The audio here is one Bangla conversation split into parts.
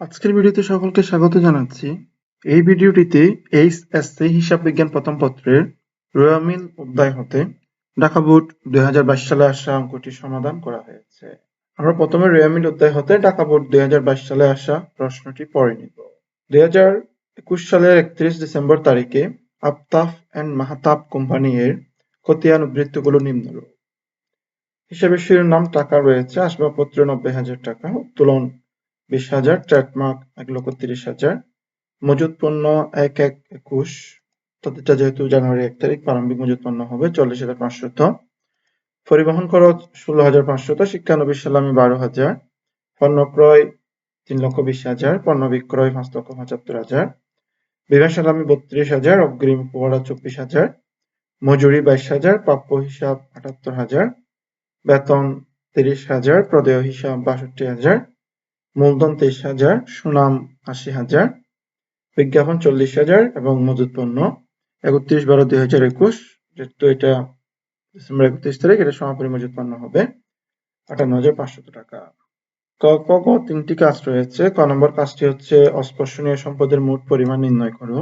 আজকের ভিডিওতে সকলকে স্বাগত জানাচ্ছি। এই ভিডিওটিতে এইচএসসি হিসাব বিজ্ঞান প্রথম পত্রের রোয়ামিল অধ্যায় হতে ঢাকা বোর্ড দুই সালে আসা অঙ্কটি সমাধান করা হয়েছে। আমরা প্রথমে রেয়ামিল অধ্যায় হতে ঢাকা বোর্ড দুই সালে আসা প্রশ্নটি পড়ে নিব। দুই সালের একত্রিশ ডিসেম্বর তারিখে আফতাফ অ্যান্ড মাহাতাব কোম্পানি এর খতিয়ান উদ্ধৃতগুলো নিম্নরূপ। হিসাবের শিরোনাম টাকা রয়েছে, আসবাবপত্র নব্বই হাজার টাকা, উত্তোলন বিশ হাজার, ট্রেডমার্ক এক লক্ষ তিরিশ হাজার, মজুত পণ্য এক এক একুশ তাদেরটা যেহেতু জানুয়ারি এক তারিখ, প্রারম্ভিক মজুত পণ্য হবে চল্লিশ হাজার পাঁচশত। পরিবহন খরচ ষোলো হাজার পাঁচশত, শিক্ষানবিশ সালামি বারো হাজার পণ্য ক্রয় তিন লক্ষ বিশ হাজার, পণ্য বিক্রয় পাঁচ লক্ষ পঁচাত্তর হাজার বিমা সালামি বত্রিশ হাজার, অগ্রিম উপহারা চব্বিশ হাজার, মজুরি বাইশ হাজার, প্রাপ্য হিসাব আটাত্তর হাজার, বেতন তিরিশ হাজার, প্রদেয় হিসাব বাষট্টি হাজার মূলধন তেইশ হাজার, সুনাম আশি হাজার, বিজ্ঞাপন চল্লিশ হাজার এবং মজুত পণ্য একত্রিশ বারো দুই হাজার একুশ, যেহেতু এটা ডিসেম্বর একত্রিশ তারিখ, এটা সমাপনী মজুত পণ্য হবে আটান্ন হাজার পাঁচশত টাকা। ক ক ক তিনটি কাজ রয়েছে। ক নম্বর কাজটি হচ্ছে অস্পর্শনীয় সম্পদের মোট পরিমাণ নির্ণয় করো।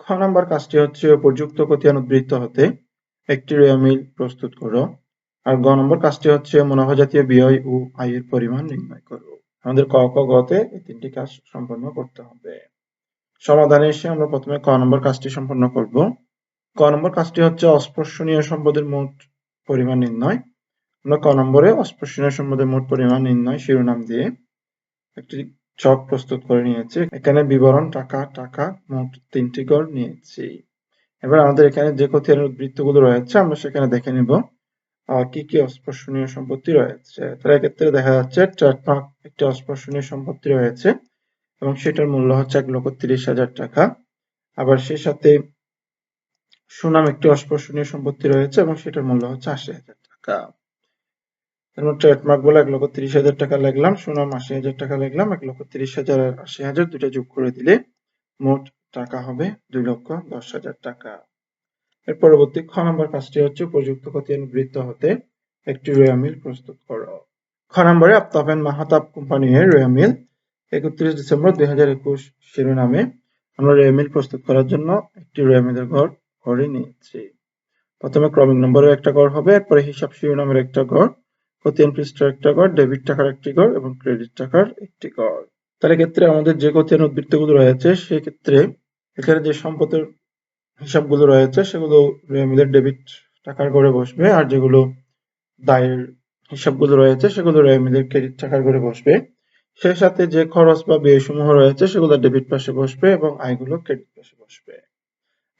খ নম্বর কাজটি হচ্ছে উপযুক্ত খতিয়ান উদ্বৃত্ত হতে একটি রেয়ামিল প্রস্তুত করো। আর গ নম্বর কাজটি হচ্ছে মুনাফা জাতীয় ব্যয় ও আয়ের পরিমাণ নির্ণয় করো। আমাদের ক ক গতে এই তিনটি কাজ সম্পন্ন করতে হবে। সমাধানে এসে আমরা প্রথমে ক নম্বর কাজটি সম্পন্ন করব। ক নম্বর কাজটি হচ্ছে অস্পর্শনীয় সম্পদের মোট পরিমাণ নির্ণয়। আমরা ক নম্বরে অস্পর্শনীয় সম্পদের মোট পরিমাণ নির্ণয় শিরোনাম দিয়ে একটি চক প্রস্তুত করে নিয়েছি। এখানে বিবরণ, টাকা টাকা মোট তিনটি গড় নিয়েছি। এবার আমাদের এখানে যে খতিয়ানের উদ্বৃত্তগুলো রয়েছে, আমরা সেখানে দেখে নিব। কি কি অস্পর্শনীয় সম্পত্তি রয়েছে? তার এক্ষেত্রে দেখা যাচ্ছে ট্রেডমার্ক একটি অস্পর্শনীয় সম্পত্তি রয়েছে এবং সেটার মূল্য হচ্ছে এক লক্ষ তিরিশ হাজার টাকা। আবার সেই সাথে সুনাম একটি অস্পর্শনীয় সম্পত্তি রয়েছে এবং সেটার মূল্য হচ্ছে আশি হাজার টাকা। তারপর ট্রেডমার্ক বলে এক লক্ষ তিরিশ হাজার টাকা লিখলাম, সুনাম আশি হাজার টাকা লিখলাম, এক লক্ষ তিরিশ হাজার আর আশি হাজার দুটা যোগ করে দিলে মোট টাকা হবে দুই লক্ষ দশ হাজার টাকা। এর পরবর্তী খ নম্বর কাজটি হচ্ছে উপযুক্ত খতিয়ান বৃত্ত হতে একটি রেয়া মিল প্রস্তুত করো। খ নম্বরে আফতাব এন্ড মাহাতাব কোম্পানি এর রেয়া মিল। একত্রিশ ডিসেম্বর দুই হাজার একুশ শিরোনামে আমরা রেয়া মিল প্রস্তুত করার জন্য একটি রয়ামিলের ঘর ঘরে নিয়েছি। প্রথমে ক্রমিক নম্বরের একটা ঘর হবে, এরপরে হিসাব শিরোনামের একটা ঘর খতিয়ান পৃষ্ঠার একটা ঘর ডেবিট টাকার একটি ঘর এবং ক্রেডিট টাকার একটি ঘর তাহলে ক্ষেত্রে আমাদের যে খতিয়ান উদ্বৃত্তগুলো রয়েছে, সেক্ষেত্রে এখানে যে সম্পদের হিসাবগুলো রয়েছে, সেগুলো রেমিলের ডেবিট টাকার করে বসবে, আর যেগুলো দায়ের হিসাবগুলো রয়েছে, সেগুলো রেমিলের ক্রেডিট টাকার করে বসবে। সেই সাথে যে খরচ বা ব্যয় সমূহ রয়েছে, সেগুলো ডেবিট পাশে বসবে এবং আয়গুলো ক্রেডিট পাশে বসবে।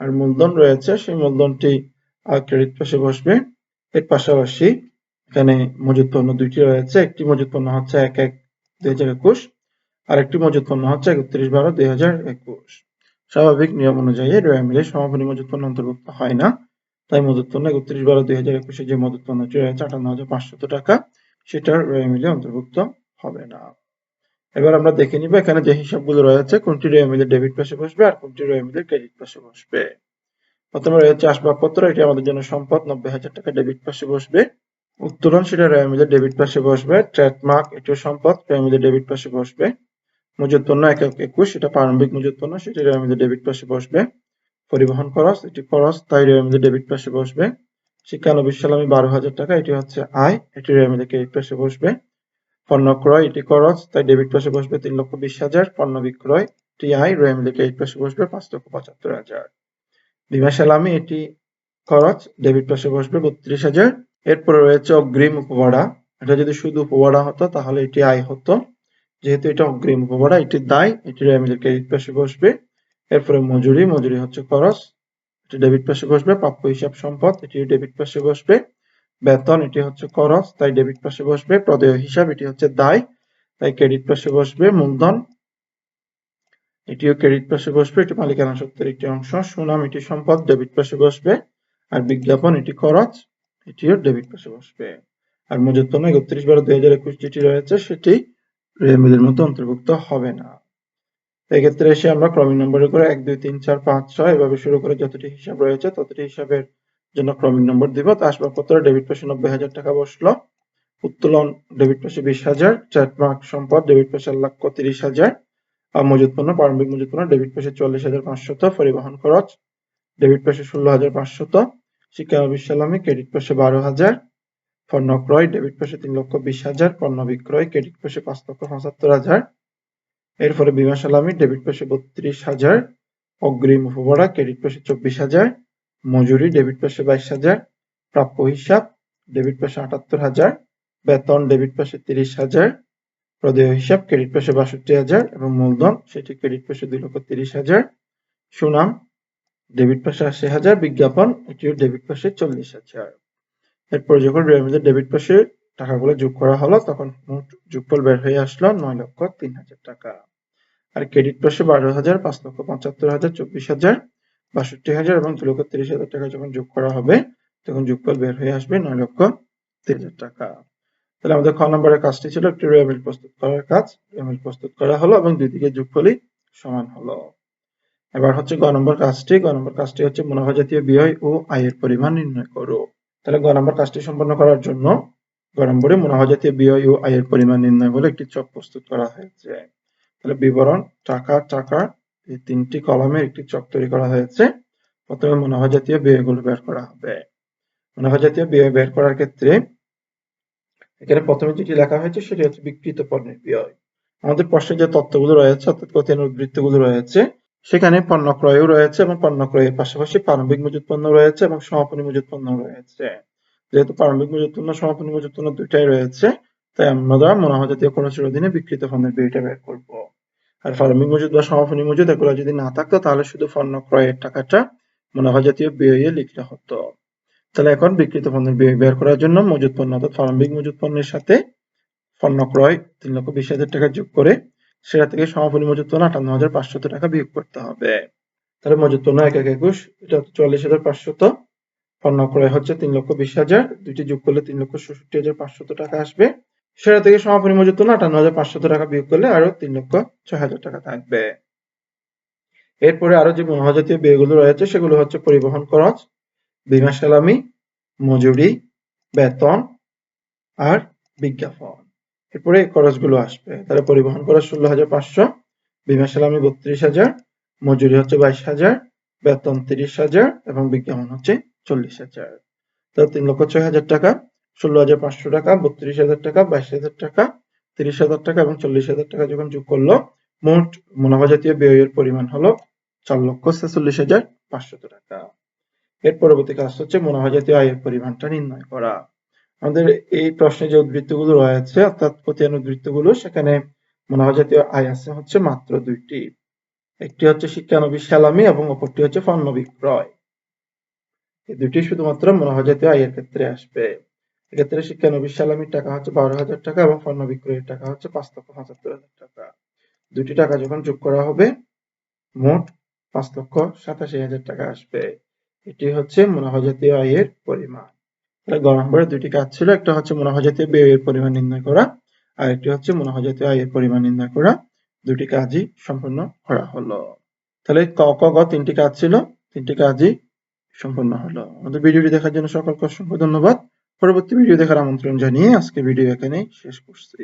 আর মূলধন রয়েছে, সেই মূলধনটি ক্রেডিট পাশে বসবে। এর পাশাপাশি এখানে মজুত পণ্য দুইটি রয়েছে, একটি মজুত পণ্য হচ্ছে এক এক দুই হাজার একুশ আর একটি মজুত পণ্য হচ্ছে একত্রিশ বারো দুই হাজার একুশ। স্বাভাবিক নিয়ম অনুযায়ী রোয়া মিলে সমাপনী মজুত অন্তর্ভুক্ত হয় না। তাই মজুত একত্রিশ বারো দুই হাজার একুশে যে মজুত রয়েছে আটান্ন হাজার পাঁচশত টাকা সেটা রোয়া মিলে অন্তর্ভুক্ত হবে না। এবার আমরা দেখে নিব এখানে যে হিসাবগুলো রয়েছে, কোনটি রোয়া মিলে ডেবিট পাশে বসবে আর কোনটি রোয়া মিলে ক্রেডিট পাশে বসবে। প্রথমে রয়েছে আসবাবপত্র, এটি আমাদের জন্য সম্পদ, নব্বই হাজার টাকা ডেবিট পাশে বসবে। উত্তোলন, সেটা রোয়া মিলে ডেবিট পাশে বসবে। ট্রেডমার্ক, এটিও সম্পদ, রোয়া মিলে ডেবিট পাশে বসবে। মজুত পণ্য এক এক একুশ, এটা প্রারম্ভিক মজুত পণ্য সেটি রেমিজের ডেবিট পাশে বসবে। পরিবহন খরচ, এটি খরচ, তাই রেমিজের ডেবিট পাশে বসবে। শিক্ষানবিশ সালামি বারো হাজার টাকা, এটি হচ্ছে আয়, এটি রেমিজের ক্রেডিট পাশে বসবে। পণ্য ক্রয়, এটি খরচ, তাই ডেবিট পাশে বসবে তিন লক্ষ বিশ হাজার। পণ্য বিক্রয়, এটি আয় রেমিজের ক্রেডিট পাশে বসবে পাঁচ লক্ষ পঁচাত্তর হাজার। বিমা সালামি, এটি খরচ, ডেবিট পাশে বসবে বত্রিশ হাজার। এরপরে রয়েছে অগ্রিম উপভাড়া, এটা যদি শুধু উপভাড়া হতো, তাহলে এটি আয় হতো। যেহেতু এটা অগ্রিম উপভাড়া, এটি দায়, এটি আমাদের ক্রেডিট পাশে বসবে। এরপরে মজুরি মজুরি হচ্ছে খরচ। এটি ডেবিট পাশে বসবে, প্রাপ্য হিসাব সম্পদ এটি ডেবিট পাশে বসবে। বেতন, এটি হচ্ছে খরচ, তাই ডেবিট পাশে বসবে। প্রদেয় হিসাব, এটি হচ্ছে দায়, তাই ক্রেডিট পাশে বসবে। মূলধন, এটিও ক্রেডিট পাশে বসবে। এটি মালিকানা সত্ত্বের একটি অংশ। সুনাম, এটি সম্পদ, ডেবিট পাশে বসবে। আর বিজ্ঞাপন, এটি খরচ, এটিও ডেবিট পাশে বসবে। আর মজুত পণ্য একত্রিশ বারো দুই হাজার একুশ যেটি রয়েছে, সেটি রেমিলের মতো অন্তর্ভুক্ত হবে না। এক্ষেত্রে এসে আমরা ক্রমিক নম্বরে করে এক, দুই, তিন, চার, পাঁচ, ছয় এভাবে শুরু করে যতটি হিসাব রয়েছে ততটি হিসাবের জন্য ক্রমিক নম্বর দিব। তো আসবাবপত্র ডেবিট পাশে নব্বই হাজার টাকা বসল। উত্তোলন ডেবিট পাশে বিশ হাজার ট্রেডমার্ক সম্পদ ডেবিট পাশে এক লক্ষ তিরিশ হাজার, আর মজুত পণ্য, প্রারম্ভিক মজুত পণ্য ডেবিট পাশে চল্লিশ হাজার পাঁচশত পরিবহন খরচ, ডেবিট পাশে ষোলো হাজার পাঁচশত, শিক্ষা বিশ্বলামী ক্রেডিট পাশে বারো হাজার পণ্য ক্রয়, ডেবিট পাশে তিন লক্ষ বিশ হাজার, পণ্য বিক্রয়, ক্রেডিট পাশে পাঁচ লক্ষ পঁচাত্তর হাজার। এরপরে বিমা সালামি, ডেবিট পাশে বত্রিশ হাজার, অগ্রিম উপভোড়া ক্রেডিট পাশে চব্বিশ হাজার, মজুরি, ডেবিট পাশে বাইশ হাজার, প্রাপ্য হিসাব, ডেবিট পাশে আটাত্তর হাজার, বেতন, ডেবিট পাশে তিরিশ হাজার, প্রদেয় হিসাব, ক্রেডিট পাশে বাষট্টি হাজার এবং মূলধন, সেটি ক্রেডিট পাশে দুই লক্ষ তিরিশ হাজার। সুনাম, ডেবিট পাশে আশি হাজার, বিজ্ঞাপন, এটিও ডেবিট পাশে চল্লিশ হাজার। এরপর যখন রেমিজের ডেবিট পাশে টাকাগুলো যোগ করা হলো, তখন মোট যোগফল বের হয়ে আসলো নয় লক্ষ তিন হাজার টাকা। আর ক্রেডিট পাশে বারো হাজার, পাঁচ লক্ষ পঁচাত্তর হাজার, চব্বিশ হাজার, বাষট্টি হাজার এবং দুই লক্ষ তিরিশ হাজার টাকা যখন যোগ করা হবে, তখন যোগফল বের হয়ে আসবে নয় লক্ষ তিন হাজার টাকা। তাহলে আমাদের খ নম্বরের কাজটি ছিল একটি রেমিল প্রস্তুত করার কাজ। রেমিল প্রস্তুত করা হলো এবং দুই দিকে যোগফলই সমান হলো। এবার হচ্ছে গ নম্বর কাজটি। গ নম্বর কাজটি হচ্ছে মুনাফা জাতীয় ব্যয় ও আয়ের পরিমাণ নির্ণয় করো। তাহলে গ নম্বর কাজটি সম্পন্ন করার জন্য গ নম্বরে মুনাফা জাতীয় ব্যয় ও আয়ের পরিমাণ নির্ণয় বলে একটি চক প্রস্তুত করা হয়েছে। তাহলে বিবরণ, টাকা টাকা এই তিনটি কলামে একটি চক তৈরি করা হয়েছে। প্রথমে মুনাফা জাতীয় ব্যয়গুলো বের করা হবে। মুনাফা জাতীয় ব্যয় বের করার ক্ষেত্রে এখানে প্রথমে যেটি লেখা হয়েছে সেটি হচ্ছে বিকৃত পণ্যের ব্যয়। আমাদের প্রশ্নে যে তথ্যগুলো রয়েছে, অর্থাৎ কথিত উদ্বৃত্তগুলো রয়েছে সেখানে পণ্য ক্রয়ও রয়েছে এবং পণ্য ক্রয়ের পাশাপাশি প্রারম্ভিক মজুত পণ্য রয়েছে এবং সমাপনী মজুত পণ্য রয়েছে। যেহেতু প্রারম্ভিক মজুত পণ্য, সমাপনী মজুত পণ্য দুইটাই রয়েছে, তাই আমরা মুনাফা জাতীয় খরচের অধীনে বিকৃত পণ্যের ব্যয়টা বের করব। আর প্রারম্ভিক মজুদ বা সমাপনী মজুদ এগুলো যদি না থাকতো, তাহলে শুধু পণ্য ক্রয়ের টাকাটা মুনাফা জাতীয় ব্যয়ে লিখতে হতো। তাহলে এখন বিকৃত পণ্যের ব্যয় বের করার জন্য মজুত পণ্য অর্থাৎ প্রারম্ভিক মজুত পণ্যের সাথে পণ্য ক্রয় তিন লক্ষ বিশ হাজার টাকা যোগ করে সেটা থেকে সমাপনী মজুত পণ্য আটান্ন হাজার পাঁচশত টাকা বিয়োগ করতে হবে। তাহলে মজুত পণ্য এক এক, একুশ, এটা চল্লিশ হাজার পাঁচশত। পণ্য ক্রয় হচ্ছে তিন লক্ষ বিশ হাজার, দুইটি যোগ করলে তিন লক্ষ ষষট্টি হাজার পাঁচশত টাকা আসবে। সেটা থেকে সমাপনী মজুত পণ্য আটান্ন হাজার পাঁচশত টাকা বিয়োগ করলে আরও তিন লক্ষ ছয় হাজার টাকা থাকবে। এরপরে আরও যে মহাজাতীয় ব্যয়গুলো রয়েছে, সেগুলো হচ্ছে পরিবহন খরচ, বিমা সালামি, মজুরি, বেতন আর বিজ্ঞাপন। এরপরে এই খরচগুলো আসবে। তাহলে পরিবহন খরচ ষোলো হাজার পাঁচশো, বিমা সালামি বত্রিশ হাজার, মজুরি হচ্ছে বাইশ হাজার, বেতন তিরিশ হাজার এবং বিজ্ঞাপন হচ্ছে চল্লিশ হাজার। তাহলে তিন লক্ষ ছয় হাজার টাকা, ষোলো হাজার পাঁচশো টাকা, বত্রিশ হাজার টাকা, বাইশ হাজার টাকা, তিরিশ হাজার টাকা এবং চল্লিশ হাজার টাকা যখন যোগ করল, মোট মুনাফা জাতীয় ব্যয়ের পরিমাণ হলো চার লক্ষ ছেচল্লিশ হাজার পাঁচশত টাকা। এর পরবর্তী কাজ হচ্ছে মুনাফা জাতীয় আয়ের পরিমাণটা নির্ণয় করা। আমাদের এই প্রশ্নে যে উদ্বৃত্তগুলো রয়েছে, অর্থাৎ প্রতিদিন উদ্বৃত্তগুলো সেখানে মুনাফা জাতীয় আয় আছে হচ্ছে মাত্র দুইটি। একটি হচ্ছে শিক্ষানবিশ সালামি এবং অপরটি হচ্ছে পণ্য বিক্রয় এই দুটি শুধুমাত্র মুনাফা জাতীয় আয়ের ক্ষেত্রে আসবে। এক্ষেত্রে শিক্ষানবিশ সালামির টাকা হচ্ছে বারো হাজার টাকা এবং পণ্য বিক্রয়ের টাকা হচ্ছে পাঁচ লক্ষ পঁচাত্তর হাজার টাকা। দুটি টাকা যখন যোগ করা হবে, মোট পাঁচ লক্ষ সাতাশি হাজার টাকা আসবে। এটি হচ্ছে মুনাফা জাতীয় আয়ের পরিমাণ। তাহলে গ দুটি কাজ ছিল। একটা হচ্ছে মুনাফা জাতীয় ব্যয়ের পরিমাণ নির্ণয় করা, আর একটি হচ্ছে মুনাফা জাতীয় আয়ের পরিমাণ নির্ণয় করা। দুটি কাজই সম্পূর্ণ করা হলো। তাহলে ক ক, গ তিনটি কাজ ছিল, তিনটি কাজই সম্পূর্ণ হলো। আমাদের ভিডিওটি দেখার জন্য সকলকে অসংখ্য ধন্যবাদ। পরবর্তী ভিডিও দেখার আমন্ত্রণ জানিয়ে আজকে ভিডিও এখানেই শেষ করছি।